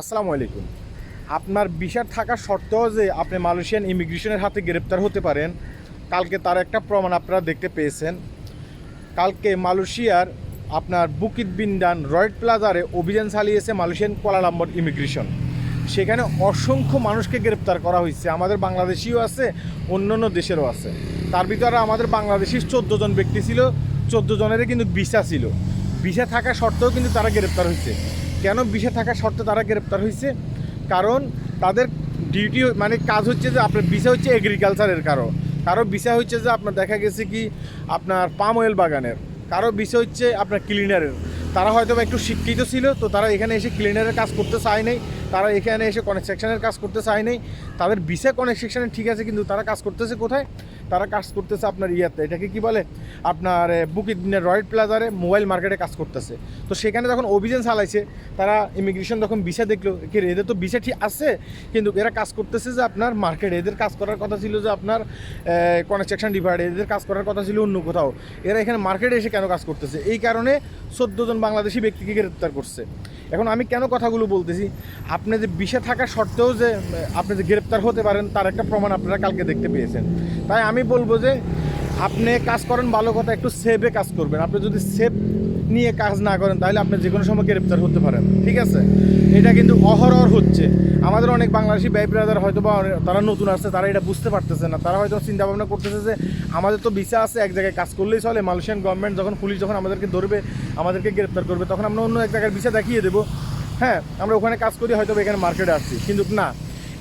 আসসালামু আলাইকুম। আপনার ভিসা থাকা সত্ত্বেও যে আপনি মালয়েশিয়ান ইমিগ্রেশনের হাতে গ্রেপ্তার হতে পারেন, কালকে তার একটা প্রমাণ আপনারা দেখতে পেয়েছেন। কালকে মালয়েশিয়ার আপনার বুকিত বিন্দান রয়েড প্লাজারে অভিযান চালিয়েছে মালয়েশিয়ান কোয়ালালাম্বর ইমিগ্রেশন। সেখানে অসংখ্য মানুষকে গ্রেপ্তার করা হয়েছে। আমাদের বাংলাদেশিও আছে, অন্যান্য দেশেরও আছে। তার ভিতরে আমাদের বাংলাদেশির চোদ্দ জন ব্যক্তি ছিল, চোদ্দ জনেরই কিন্তু ভিসা ছিল। ভিসা থাকা সত্ত্বেও কিন্তু তারা গ্রেপ্তার হয়েছে। কেন ভিসা থাকা সত্ত্বেও তারা গ্রেপ্তার হয়েছে কারণ তাদের ডিউটি মানে কাজ হচ্ছে যে আপনার ভিসা হচ্ছে এগ্রিকালচারের কারও। কারও ভিসা হচ্ছে যে আপনার দেখা গেছে কি আপনার পাম অয়েল বাগানের। কারও বিষয় হচ্ছে আপনার ক্লিনারের তারা হয়তো একটু শিক্ষিত ছিল, তো তারা এখানে এসে ক্লিনারের কাজ করতে চায় নাই। তারা এখানে এসে কনস্ট্রাকশনের কাজ করতে চায় নাই। তাদের ভিসা কনস্ট্রাকশনে ঠিক আছে, কিন্তু তারা কাজ করতেছে কোথায়? তারা কাজ করতেছে আপনার ইয়াতে। এটাকে কি বলে? আপনার বুকিট রয়েড প্লাজারে মোবাইল মার্কেটে কাজ করতেছে। তো সেখানে যখন অভিযান চালাইছে, তারা ইমিগ্রেশন যখন ভিসা দেখল, কি এদের তো ভিসা ঠিক আছে, কিন্তু এরা কাজ করতেছে যে আপনার মার্কেটে, এদের কাজ করার কথা ছিল যে আপনার কনস্ট্রাকশন ডিপার্টমেন্ট এদের কাজ করার কথা ছিল অন্য কোথাও। এরা এখানে মার্কেটে এসে কেন কাজ করতেছে? এই কারণে চোদ্দ জন বাংলাদেশি ব্যক্তিকে গ্রেপ্তার করছে। এখন আমি কেন কথাগুলো বলতেছি? আপনি যে বিষে থাকা সত্ত্বেও যে, আপনি যে গ্রেপ্তার হতে পারেন, তার একটা প্রমাণ আপনারা কালকে দেখতে পেয়েছেন। তাই আমি বলব যে আপনি কাজ করেন ভালো কথা, একটু সেভে কাজ করবেন। আপনি যদি সেভ নিয়ে কাজ না করেন, তাহলে আপনি যে কোনো সময় গ্রেপ্তার হতে পারেন। ঠিক আছে? এটা কিন্তু অহরহর হচ্ছে। আমাদের অনেক বাংলাদেশি ব্যয় ব্রাদার হয়তো বা তারা নতুন আসছে, তারা এটা বুঝতে পারতেছে না। তারা হয়তো চিন্তা ভাবনা করতেছে যে, আমাদের তো ভিসা আছে, এক জায়গায় কাজ করলেই চলে। মালয়েশিয়ান গভর্নমেন্ট যখন, পুলিশ যখন আমাদেরকে ধরবে, আমাদেরকে গ্রেপ্তার করবে, তখন আমরা অন্য এক জায়গায় ভিসা দেখিয়ে দেবো। হ্যাঁ আমরা ওখানে কাজ করি হয়তো এখানে মার্কেটে আসছি। কিন্তু না,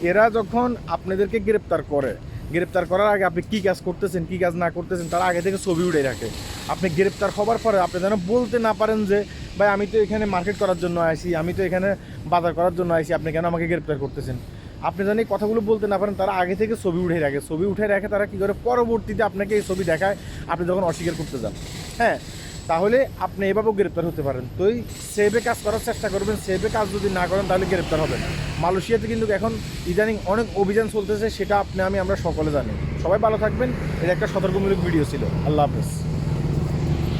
এরা যখন আপনাদেরকে গ্রেপ্তার করে গ্রেপ্তার করার আগে আপনি কী কাজ করতেছেন, কী কাজ না করতেছেন, তারা আগে থেকে ছবি উঠে রাখে। আপনি গ্রেপ্তার হবার পরে আপনি যেন বলতে না পারেন যে, ভাই, আমি তো এখানে মার্কেট করার জন্য আসি আমি তো এখানে বাজার করার জন্য আসি আপনি কেন আমাকে গ্রেপ্তার করতেছেন? আপনি জানি এই কথাগুলো বলতে না পারেন, তারা আগে থেকে ছবি উঠে রাখে। ছবি উঠে রাখে তারা কী করে? পরবর্তীতে আপনাকে এই ছবি দেখায়, আপনি যখন অস্বীকার করতে যান। হ্যাঁ তাহলে আপনি এভাবেও গ্রেপ্তার হতে পারেন। তো এই সেভে কাজ করার চেষ্টা করবেন, সেভে কাজ যদি না করেন তাহলে গ্রেপ্তার হবেন। মালয়েশিয়াতে কিন্তু এখন ইদানিং অনেক অভিযান চলতেছে, সেটা আপনি, আমি, আমরা সকলে জানি। সবাই ভালো থাকবেন এটা একটা সতর্কমূলক ভিডিও ছিল। আল্লাহ হাফেজ।